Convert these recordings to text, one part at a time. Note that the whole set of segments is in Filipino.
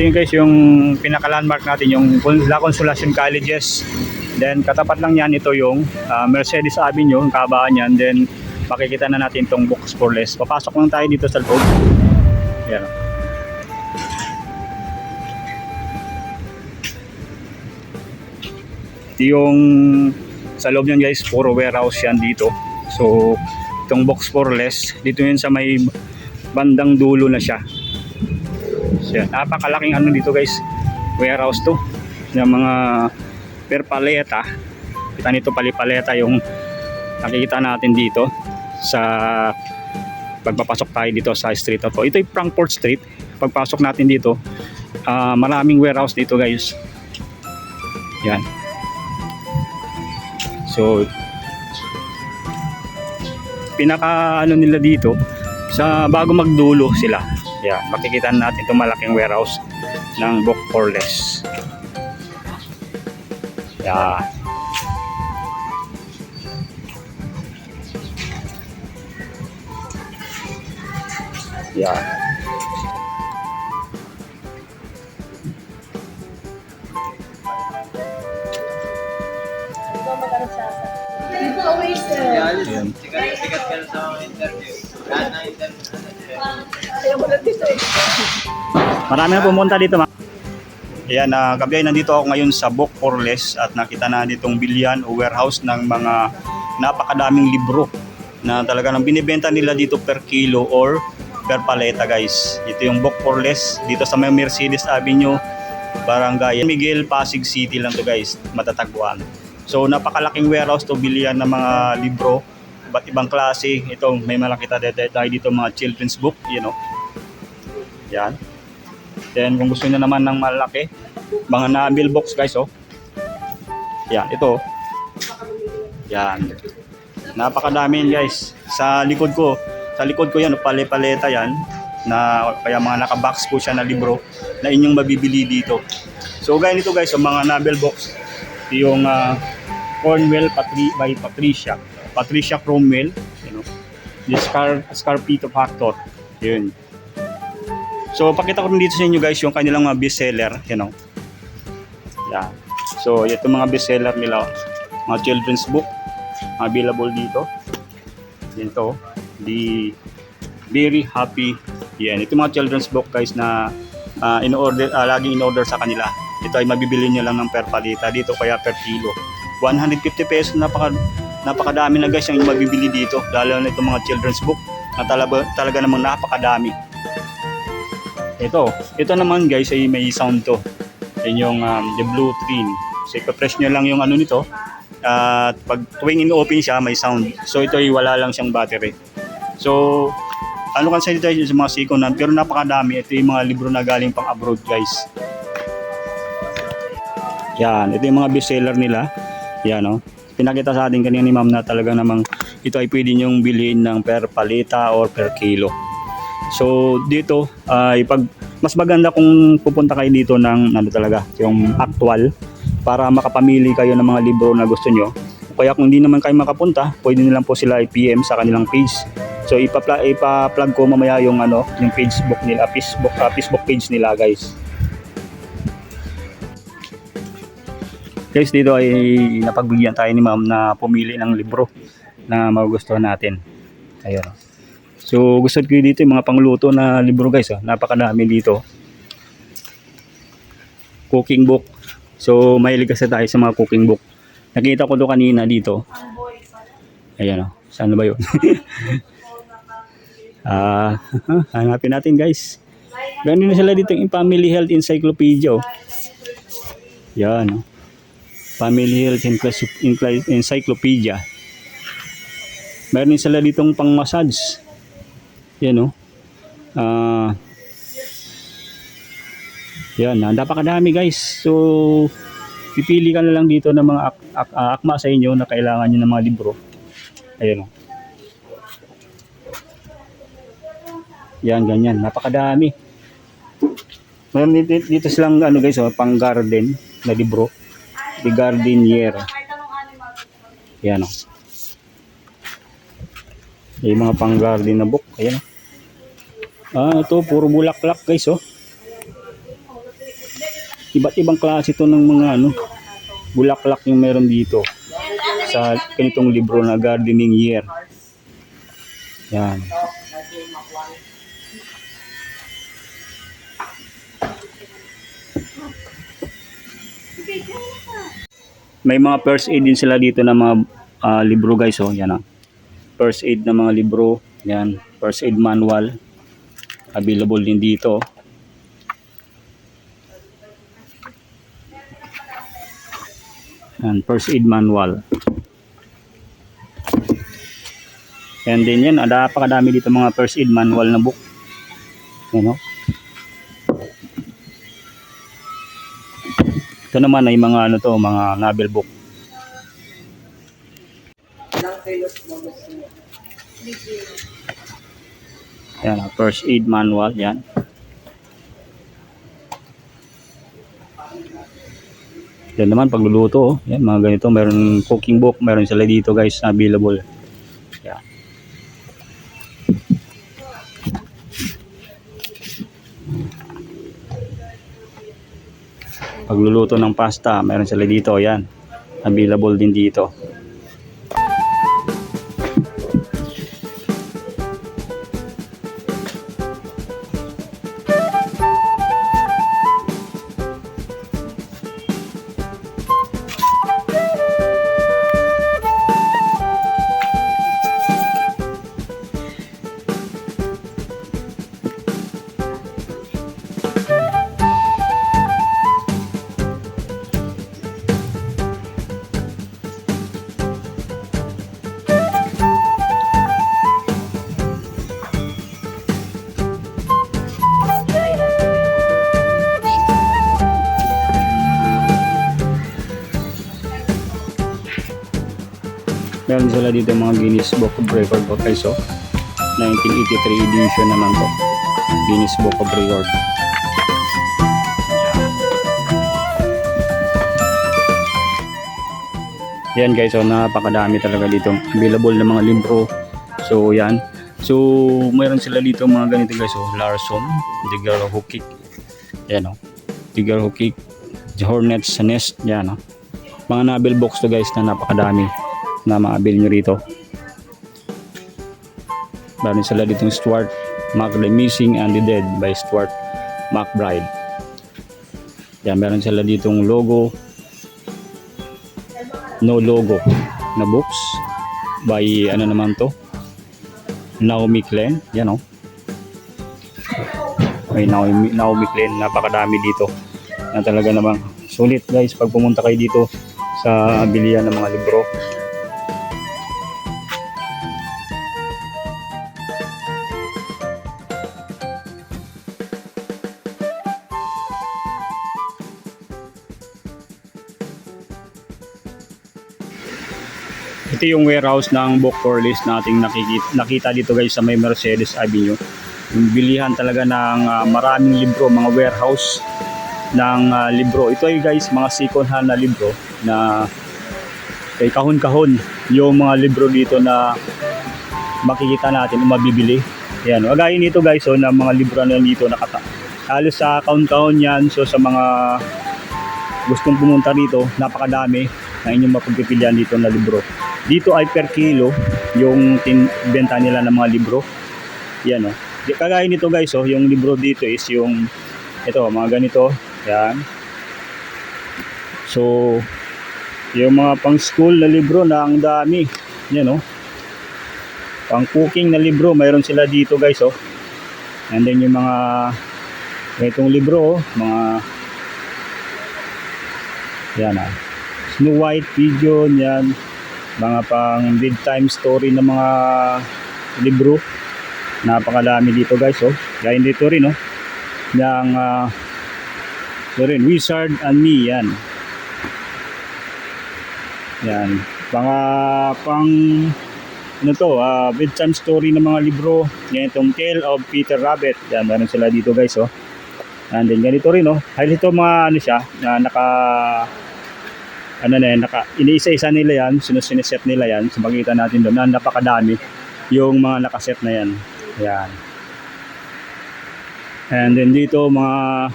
Ito yung guys yung pinaka-landmark natin, yung La Consolacion Colleges. Then katapat lang yan ito yung ah, Mercedes Avenue, yung kabaan yan. Then makikita na natin itong Books for Less. Papasok lang tayo dito sa loob. Ayan. Yung sa loob niyan guys, puro warehouse yan dito. So, itong box for less, dito yun sa may bandang dulo na siya. So, yan. napakalaking ano dito guys, warehouse to. Yung mga per paleta. Kita nito palipaleta yung nakikita natin dito sa pagpapasok tayo dito sa street na to. Ito yung Frankfurt Street. Pagpasok natin dito, ah, maraming warehouse dito guys. Yan. So, pinaka ano nila dito, sa bago magdulo sila. Yan, makikita natin itong malaking warehouse ng book for less. Yan. Yan. People always uh, Yan. Sikat ka sa interview. Marami na pumunta dito. Ma. Ayan, uh, gabi nandito ako ngayon sa Book for Less at nakita na ditong bilyan o warehouse ng mga napakadaming libro na talaga nang binibenta nila dito per kilo or per paleta guys. Ito yung Book for Less dito sa may Mercedes Avenue, Barangay Miguel, Pasig City lang to guys, matatagpuan. So napakalaking warehouse to bilyan ng mga libro, iba't ibang klase. Ito may malaki tayo dito mga children's book, you know. Yan. Then kung gusto niyo naman ng malaki, mga nabil box guys oh. Yan, ito. oh. Yan. Napakadami yan guys. Sa likod ko, sa likod ko yan, oh, pale-paleta yan na kaya mga naka-box po siya na libro na inyong mabibili dito. So gaya nito guys, yung mga nabil box, yung ah, Cornwell Patri by Patricia. Patricia Cromwell, you know. The Scar Scarpito Factor. Yun. So, pakita ko rin dito sa inyo guys yung kanilang mga bestseller, you know. Yan. So, ito mga bestseller nila, mga children's book, available dito. Dito, the Very Happy. Yan, ito mga children's book guys na ah, in-order, ah, laging in-order sa kanila. Ito ay mabibili nyo lang ng per palita dito, kaya per kilo. 150 pesos, napaka, napakadami na guys yung mabibili dito, lalo na itong mga children's book na talaga, talaga namang napakadami. Ito, ito naman guys ay may sound to. Yan yung um, the blue train. So ipa-press nyo lang yung ano nito. At pag tuwing in-open siya, may sound. So ito ay wala lang siyang battery. So, ano kan sa dito sa mga second hand, pero napakadami. Ito yung mga libro na galing pang abroad guys. Yan, ito yung mga bestseller nila. Yan oh. Pinakita sa atin kanina ni ma'am na talaga namang ito ay pwede nyong bilhin ng per paleta or per kilo. So dito ay pag mas maganda kung pupunta kayo dito ng ano talaga, yung actual para makapamili kayo ng mga libro na gusto nyo. Kaya kung hindi naman kayo makapunta, pwede nilang po sila i-PM sa kanilang page. So ipa-plug, ko mamaya yung ano, yung Facebook nila, Facebook, ah, Facebook page nila, guys. Guys, dito ay napagbigyan tayo ni ma'am na pumili ng libro na magugustuhan natin. Ayun. oh. So, gusto ko dito yung mga pangluto na libro guys. Oh. Napakadami dito. Cooking book. So, mahilig kasi tayo sa mga cooking book. Nakita ko to kanina dito. Ayan o. Saan ba yun? Ah, hanapin natin guys. Ganun na sila dito yung Family Health Encyclopedia. Oh. Yan. Oh. Family Health Encycl- Encycl- Encyclopedia. Meron din sila ditong pang massage. Yan oh. Ah. yan, ah, napakadami guys. So, pipili ka na lang dito ng mga ak- ak- ah, akma sa inyo na kailangan nyo ng mga libro. Ayan oh. Yan, ganyan. Napakadami. Meron dito, dito silang ano guys, oh, pang garden na libro. The Gardenier. Yan oh. Yung mga pang garden na book. Ayan oh. Ah, ito puro bulaklak guys oh. Iba't ibang klase to ng mga ano, bulaklak yung meron dito sa ganitong libro na gardening year. Yan. May mga first aid din sila dito na mga ah, libro guys oh, yan ah. First aid na mga libro, yan, first aid manual available din dito. Yan, first aid manual. And then yan, ah, napakadami dito mga first aid manual na book. Yan oh. Ito naman ay mga ano to, mga novel book. Yan, ah, first aid manual, yan. Yan naman pagluluto, oh. yan mga ganito, meron cooking book, meron sila dito guys available. Pagluluto ng pasta, meron sila dito, yan. Available din dito. Meron sila dito mga Guinness Book of Record po guys oh. 1983 edition naman to. Guinness Book of Record. Yan guys, so napakadami talaga dito available na mga libro. So yan. So mayroon sila dito mga ganito guys, oh, Larson, The Girl Who Kicked. Yan oh. The Girl Who Kicked, The Hornet's Nest, yan oh. Mga novel books to guys na napakadami na maabil nyo rito. Meron sila ditong Stuart Mac The Missing and the Dead by Stuart McBride. Yan, meron sila ditong logo. No logo na books by ano naman to? Naomi Klein. Yan o may Naomi, Naomi Klein. Napakadami dito na talaga namang sulit guys pag pumunta kayo dito sa bilihan ng mga libro Ito yung warehouse ng book for list nating nakikita, nakita dito guys sa may Mercedes Avenue. Yung bilihan talaga ng ah, maraming libro, mga warehouse ng ah, libro. Ito ay guys mga second hand na libro na kay kahon-kahon yung mga libro dito na makikita natin o mabibili. Yan, gaya nito guys oh, na mga libro na dito nakata. Halos sa kahon-kahon yan. So sa mga gustong pumunta dito, napakadami na inyong mapagpipilian dito na libro. Dito ay per kilo yung tin- benta nila ng mga libro. Yan oh. Di- Kagaya nito guys oh, yung libro dito is yung ito, mga ganito. Yan. So, yung mga pang school na libro na ang dami. Yan oh. Pang cooking na libro, mayroon sila dito guys oh. And then yung mga itong libro oh, mga yan ah. Snow White, Pigeon, yan. Mga pang bedtime story ng mga libro. Napakadami dito guys, oh. Gaya dito rin, oh. Yang, uh, rin, Wizard and Me, yan. Yan. Mga pang, ano to, ah, bedtime story ng mga libro. Yan itong Tale of Peter Rabbit. Yan, meron sila dito guys, oh. And then ganito rin, oh. Dahil ito mga, ano siya, na naka, ano na naka, iniisa-isa nila yan, sinusineset nila yan, so makikita natin doon na napakadami yung mga nakaset na yan. Yan. And then dito mga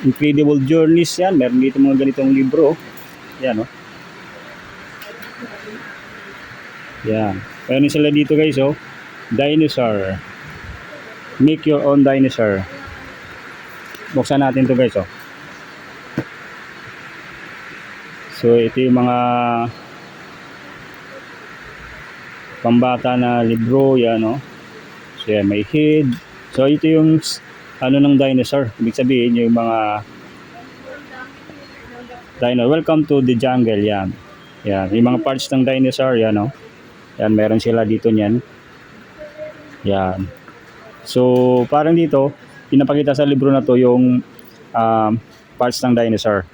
Incredible Journeys yan. Meron dito mga ganitong libro. Yan, oh. Yan. Meron sila dito guys, oh. Dinosaur. Make your own dinosaur. Buksan natin to guys, oh. So, ito yung mga pambata na libro, yan, oh. So, yan, may head. So, ito yung ano ng dinosaur. Ibig sabihin, yung mga dino. Welcome to the jungle, yan. Yan, yung mga parts ng dinosaur, yan, oh. Yan, meron sila dito niyan. Yan. So, parang dito, pinapakita sa libro na to yung um, parts ng dinosaur.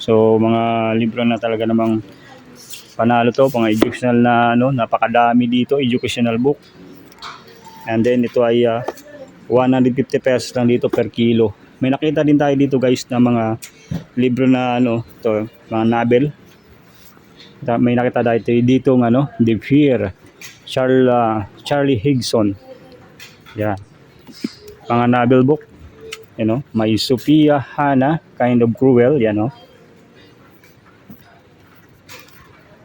So, mga libro na talaga namang panalo to, pang educational na ano, napakadami dito, educational book. And then ito ay ah, 150 pesos lang dito per kilo. May nakita din tayo dito guys na mga libro na ano, to, mga novel. May nakita tayo dito ng ano, The Fear, Charles, ah, Charlie Higson. Yan. Mga novel book. You know, may Sophia Hannah, Kind of Cruel, yan oh.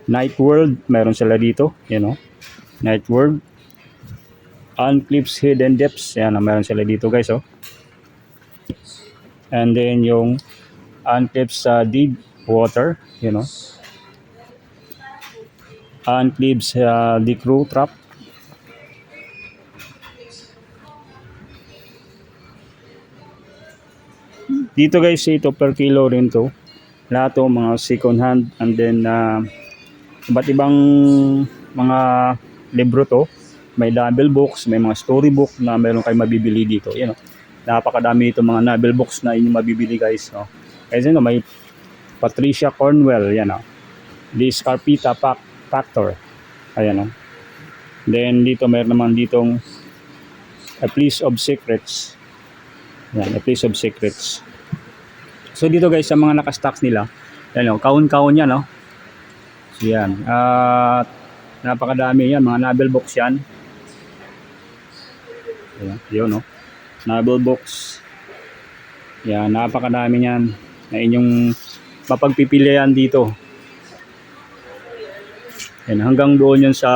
Night World, meron sila dito, you know. Night World. Uncliff's Hidden Depths, yan, meron sila dito guys, oh. And then yung Uncliff's uh, Deep Water, you know. Uncliff's uh, The Crew Trap. Dito guys, ito per kilo rin to. Lahat to mga second hand and then uh, iba't ibang mga libro to. May novel books, may mga storybook na meron kayo mabibili dito. Yan oh. Napakadami ito mga novel books na inyong mabibili guys. No? Kasi no, may Patricia Cornwell, yan oh. The Scarpita Factor. Ayan oh. Then dito mayroon naman ditong A Place of Secrets. Yan, A Place of Secrets. So dito guys sa mga naka-stocks nila, yan oh, kaun-kaun yan oh. Yan. At napakadami yan, mga novel books yan. Ayan, yun no. Novel books. Yan, napakadami yan na inyong mapagpipilian dito. Yan, hanggang doon yan sa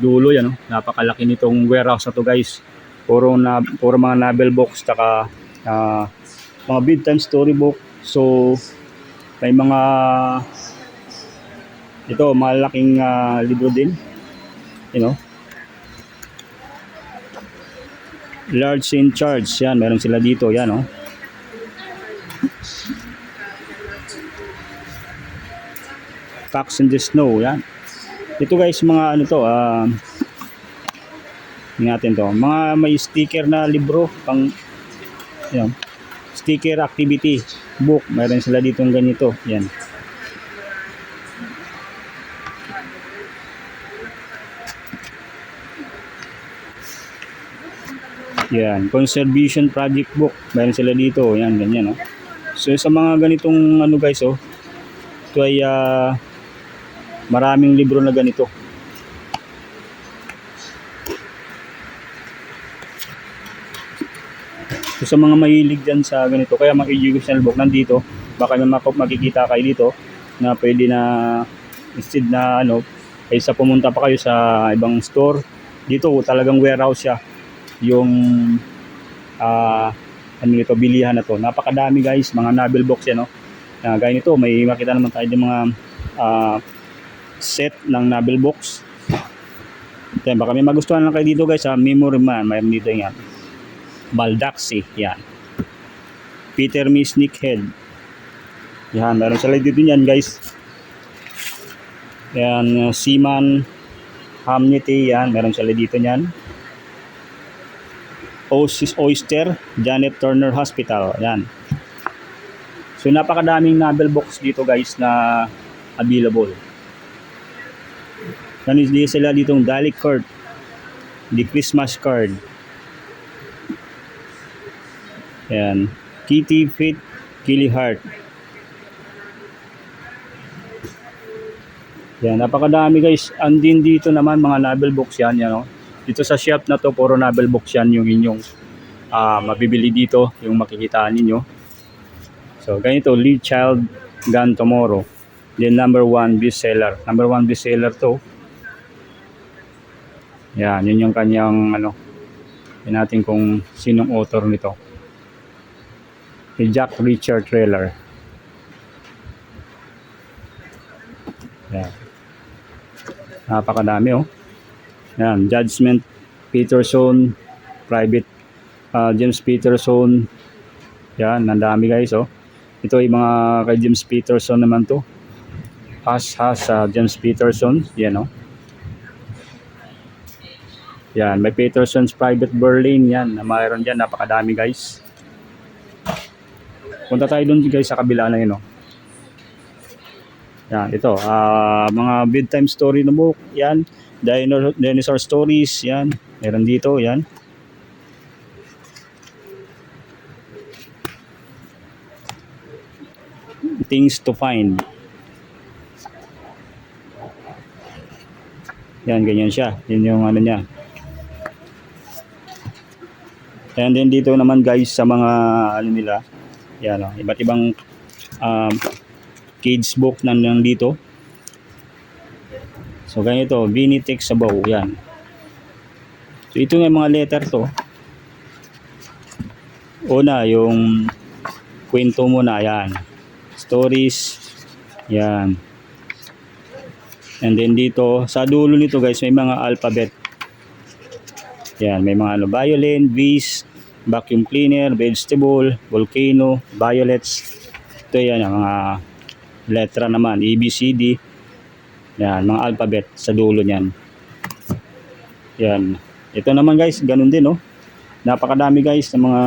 dulo yan, no? napakalaki nitong warehouse na to guys. Puro, na, puro mga novel books, taka ah, mga bedtime storybook. So, may mga ito, malaking ah, libro din. You know? Large in charge. Yan, meron sila dito. Yan, oh. Facts in the Snow. Yan. Ito guys, mga ano to, ah, natin to. Mga may sticker na libro, pang, yan, sticker activity book. Meron sila dito ganito. Yan. Yan, conservation project book. Meron sila dito, yan, ganyan, no. So sa mga ganitong ano guys, oh, ito ay ah, maraming libro na ganito. So sa mga mahilig dyan sa ganito, kaya mga educational book nandito, baka may makop makikita kayo dito na pwede na instead na ano, kaysa pumunta pa kayo sa ibang store, dito talagang warehouse siya yung ah ano nito bilihan na to. Napakadami guys, mga novel books yan no. Uh, gaya nito, may makita naman tayo ng mga ah, set ng novel books. Yan, baka may magustuhan lang kayo dito guys sa Memory Man, mayroon dito yan. Baldaxi, yan. Peter Me Sneakhead. Yan, meron sila dito yan guys. Yan, uh, Seaman Hamnety, yan, meron sila dito yan. Oasis Oyster, Janet Turner Hospital. Yan. So napakadaming novel books dito guys na available. Nanis din sila ditong Dali Card, the Christmas card. Yan. Kitty Fit, Killy Heart. Yan, napakadami guys. Andin dito naman mga novel books yan, yan oh. Dito sa shop na to, puro novel books yan yung inyong ah, mabibili dito yung makikita ninyo. So, ganito, Lee Child Gun Tomorrow. Then, number one bestseller. Number one bestseller to. Yan, yun yung kanyang, ano, yun natin kung sinong author nito. Si Jack Richard Trailer. Yan. Napakadami, oh. Yan, Judgment Peterson, Private ah, James Peterson. Yan, ang dami guys, oh. Ito ay mga kay James Peterson naman to. Has has ah, James Peterson, yan oh. Yan, may Peterson's Private Berlin yan. Mayroon diyan, napakadami guys. Punta tayo doon guys sa kabila na yun oh. Yan, ito, ah mga bedtime story na book, yan. Dinosaur, dinosaur stories, yan. Meron dito, yan. Things to find. Yan, ganyan siya. Yun yung ano niya. And then dito naman guys sa mga ano nila, yan oh, iba't ibang um, kids book na nandito. So ganito, Vinitex Sabaw, yan. So ito nga mga letter to. Una, yung kwento muna, yan. Stories, yan. And then dito, sa dulo nito guys, may mga alphabet. Yan, may mga ano, violin, bees, vacuum cleaner, vegetable, volcano, violets. Ito yan, ang mga letra naman, A, B, C, D. Yan, mga alphabet sa dulo niyan. Yan. Ito naman guys, ganun din, no? Napakadami guys ng mga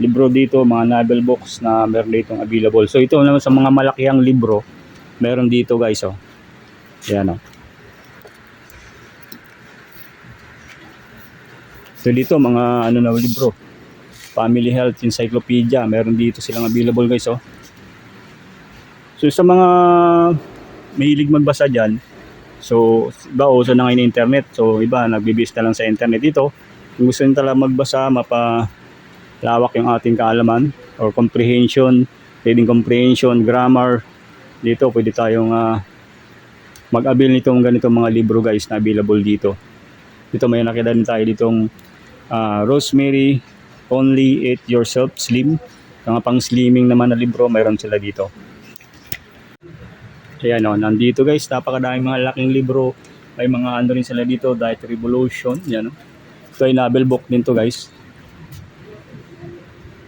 libro dito, mga novel books na meron dito available. So ito naman sa mga malakihang libro, meron dito guys, oh. Yan, oh. So dito mga ano na libro. Family Health Encyclopedia, meron dito silang available guys, oh. So sa mga mahilig magbasa diyan, so iba uso na ngayon ng internet. So iba nagbibis na lang sa internet dito. Kung gusto nyo talaga magbasa, mapa lawak yung ating kaalaman or comprehension, reading comprehension, grammar. Dito pwede tayong ah, mag-avail nitong ganitong mga libro guys na available dito. Dito may nakita din tayo ditong ah, Rosemary, Only Eat Yourself Slim. Mga pang slimming naman na libro, mayroon sila dito. Ayan o, nandito guys, napakadaming mga laking libro. May mga ano rin sila dito, Diet Revolution. Yan o. Ito ay novel book din to guys.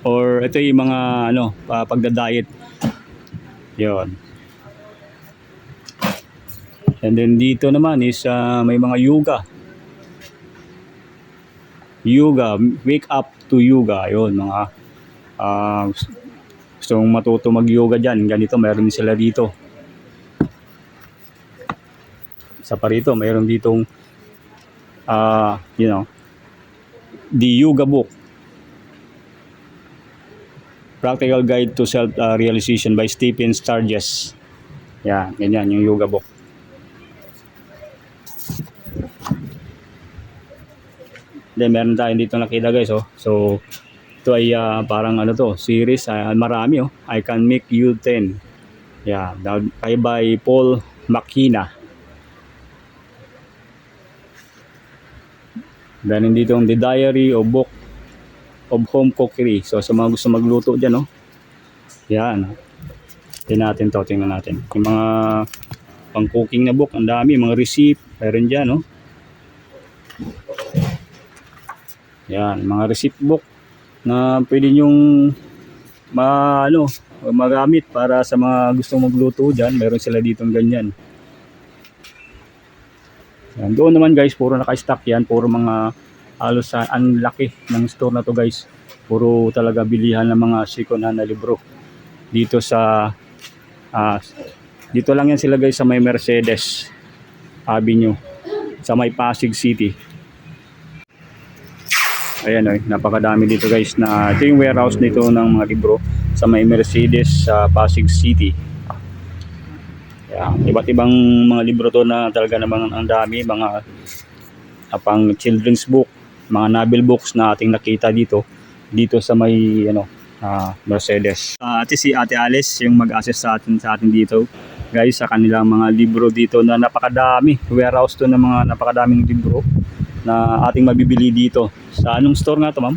Or ito yung mga ano, pa- pagda-diet. Yon. And then dito naman is ah, may mga yoga. Yoga, wake up to yoga. Yon, mga ah, gusto mong matuto mag-yoga dyan. Ganito, meron sila dito. Sa parito, mayroon ditong ah, you know, the yoga book. Practical Guide to Self-Realization by Stephen Sturges. Yan, ganyan yung yoga book. Then meron tayo dito nakita guys oh. So ito ay ah, parang ano to, series ah, marami oh. I can make you 10. Yeah, by, by Paul Makina. Then dito ang The Diary of Book of Home Cookery. So sa mga gusto magluto diyan oh. Yan. Tingnan natin to, tingnan natin. Yung mga pang cooking na book, ang dami, mga receipt, meron diyan oh. Yan, mga receipt book na pwede nyong ma, ano, magamit para sa mga gustong magluto dyan. Meron sila ditong ganyan. Yan, doon naman guys, puro naka-stock yan. Puro mga halos sa ang laki ng store na to guys. Puro talaga bilihan ng mga second hand na libro. Dito sa ah, dito lang yan sila guys sa may Mercedes Avenue sa may Pasig City. Ayan oy, napakadami dito guys na ito yung warehouse nito ng mga libro sa may Mercedes sa Pasig City. Yan, iba't ibang mga libro to na talaga namang ang dami, mga ah, pang children's book, mga novel books na ating nakita dito. dito sa may ano ah, Mercedes. Ah, ate si Ate Alice yung mag-assist sa atin sa atin dito. Guys, sa kanilang mga libro dito na napakadami. Warehouse to ng mga napakadaming libro na ating mabibili dito. Sa anong store nga to, ma'am?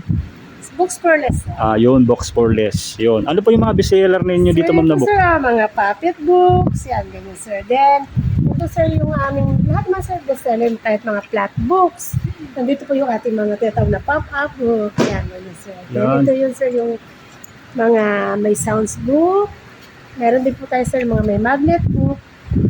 Books for less. sir. Ah, yun, box for less. Yun. Ano po yung mga bestseller ninyo dito, ma'am, na book? Sir, ah, mga puppet books, yan, ganyan, sir. Then, ito, sir, yung aming, lahat mga sir, bestseller, kahit mga flat books. Nandito po yung ating mga tinatawag na pop-up book. Yan, ganyan, sir. Then, Yan. ito yun, sir, yung mga may sounds book. Meron din po tayo, sir, mga may magnet book.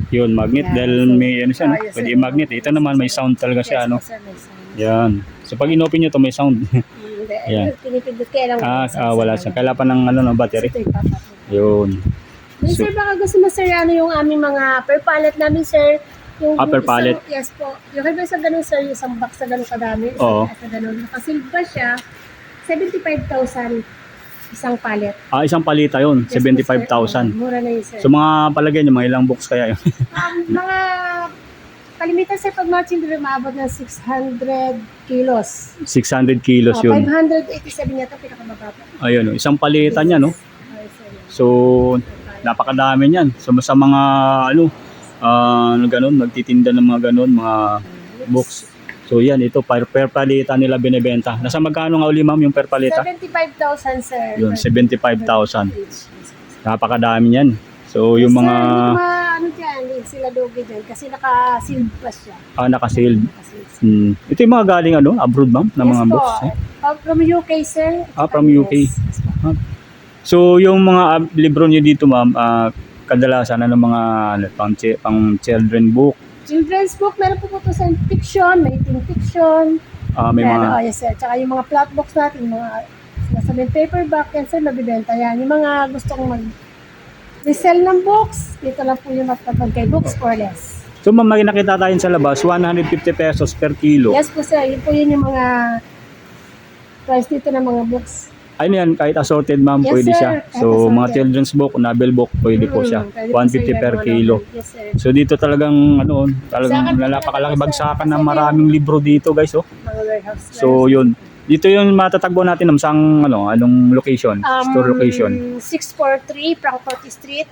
Yun, magnet. Yan. Dahil So, may ano siya, no? ah, yes, Pwede sir. yung magnet. Ito naman, may sound talaga siya, Yes, ano? sir, may sound. Yan. So, pag in-open nyo to may sound. Hindi, Yan. pinipindot kaya lang. ah, wala ah, wala siya. Kailangan pa ng ano, no, battery. Ito. Yun. Then, sir, baka gusto mo, sir, ano yung aming mga per pallet namin, sir. Yung Ah, per isang- pallet. Yes po. Yung iba sa ganun, sir, yung isang box na ganun kadami. Isang Oo. Sa ganun. Nakasilb ba siya? 75,000 isang pallet. Ah, isang palita yun. Yes po, sir. 75,000. Mura na yun, sir. So, mga palagay nyo, mga ilang box kaya yun? um, mga kalimitan, sir, pag mga children, maabot ng 600 kilos. 600 kilos Oh, yun. 587 yata, pinakamababa. Ayun, no. isang palita niya, no? Sir. So, napakadami niyan. So, sa mga, ano, ano ganun, magtitinda ng mga ganun, mga books. So, yan, ito, per, per palita nila binibenta. Nasa magkano nga uli, ma'am, yung per palita? 75,000, sir. Yun, Per- 75,000. each. Napakadami niyan. So, yung mga, Sir, ma, ano dyan, sila doge dyan kasi naka-sealed pa siya. ah, nakasealed. Naka-sealed. Hmm. Ito yung mga galing, ano, abroad, ma'am, na Yes mga po. books. Eh? Uh, from UK, sir. Ah, from Yes. UK. Yes po. So, yung mga ah, libro niyo dito, ma'am, ah, kadalasan, ano, mga, ano, pang, pang children book, Children's book, meron po po ito sa fiction, may teen fiction. ah, may Meron, mga, oh, yes, sir. Tsaka yung mga plot books natin, mga sinasabing paperback, yan, sir, mabibenta yan. Yung mga gustong mag resell ng books, dito lang po yung magpapag kay Books for Less. So ma'am, may nakita tayo sa labas, 150 pesos per kilo. Yes po, sir. Yun po yun yung mga price dito ng mga books. Ayun yan, kahit assorted ma'am, Yes, pwede sir. siya. Kahit So mga assorted. children's book, novel book, pwede po siya. Pwede po, sir, 150 per yan, kilo. mga- Yes, sir. So dito talagang ano, talagang Bagsakan po napakalaki talaga, sir. bagsakan ng Kasi maraming libro dito, guys, oh. Mga warehouse. So yun. Dito yung matatagpo natin ng sang ano, anong location? Um, Store location. 643 Frankfurt Street,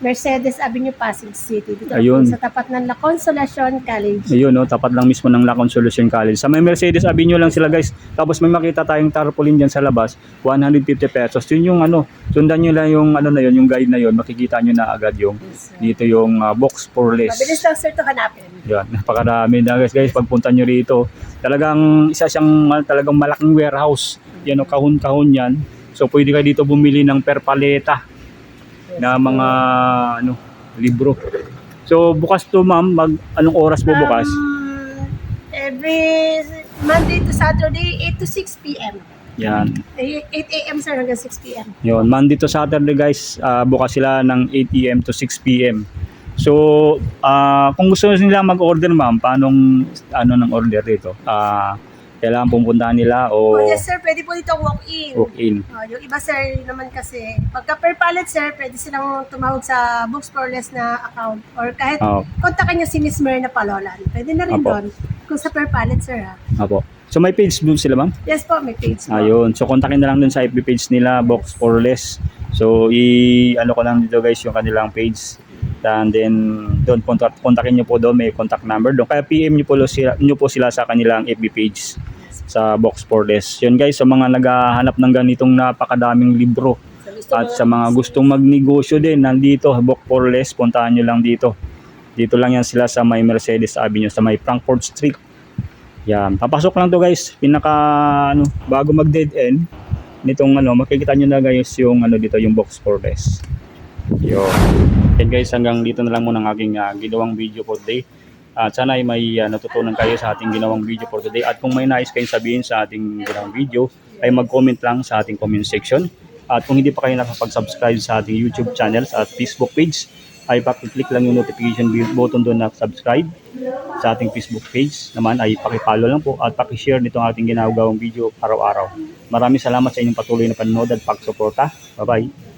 Mercedes Avenue, Pasig City. Dito Ayun. sa tapat ng La Consolacion College. Ayun, no, tapat lang mismo ng Lacon Solution College. Sa may Mercedes Avenue lang sila, guys. Tapos may makita tayong tarpaulin diyan sa labas, 150 pesos. Yun yung ano, sundan nyo lang yung ano na yun, yung guide na yun, makikita nyo na agad yung Yes, sir. dito yung ah, box for less. Mabilis lang sir ito hanapin. Yan, napakarami na guys, guys. Pagpunta nyo rito, talagang isa siyang talagang malaking warehouse. Yan o, kahon-kahon yan. So, pwede kayo dito bumili ng per paleta na mga ano, libro. So, bukas to ma'am, mag, anong oras po bukas? Um, every Monday to Saturday, 8 to 6 p.m. Yan. Eh, 8 a.m. sir hanggang 6 p.m. Yun, Monday to Saturday guys, ah, bukas sila ng 8 a.m. to 6 p.m. So, ah, kung gusto nila mag-order ma'am, paanong ano ng order dito? Ah, kailangan pupuntahan nila o Oh, yes sir, pwede po dito walk-in. walk-in? Oh, yung iba sir naman kasi, pagka per pallet sir, pwede silang tumawag sa Books for Less na account or kahit Oh, kontakin niyo si Miss Myrna Palolan. Pwede na rin Apo. doon kung sa per pallet sir ha. apo. So may page doon sila ma'am? Yes po, may page po. Ayun. So kontakin na lang dun sa FB page nila, Box for Less. So i ano ko lang dito guys yung kanilang page. And then doon kontak kontakin niyo po doon may contact number doon. Kaya PM niyo po sila niyo po sila sa kanilang FB page sa Box for Less. Yun guys, sa mga naghahanap ng ganitong napakadaming libro at sa mga gustong magnegosyo din nandito, Box for Less, puntahan niyo lang dito. Dito lang yan sila sa may Mercedes Avenue, sa may Frankfurt Street. Yan, papasok lang to guys. Pinaka ano, bago mag dead end nitong ano, makikita niyo na guys yung ano dito yung box for. Yo. And guys, hanggang dito na lang muna ang aking ah, ginawang video for today. At sana ay may ah, natutunan kayo sa ating ginawang video for today. At kung may nais kayong sabihin sa ating ginawang video, ay mag-comment lang sa ating comment section. At kung hindi pa kayo nakapag-subscribe sa ating YouTube channels at Facebook page, ay pakiclick lang yung notification button doon na subscribe sa ating Facebook page naman ay pakipollow lang po at pakishare nitong ating ginagawang video araw-araw. Maraming salamat sa inyong patuloy na panonood at pagsuporta. Bye-bye!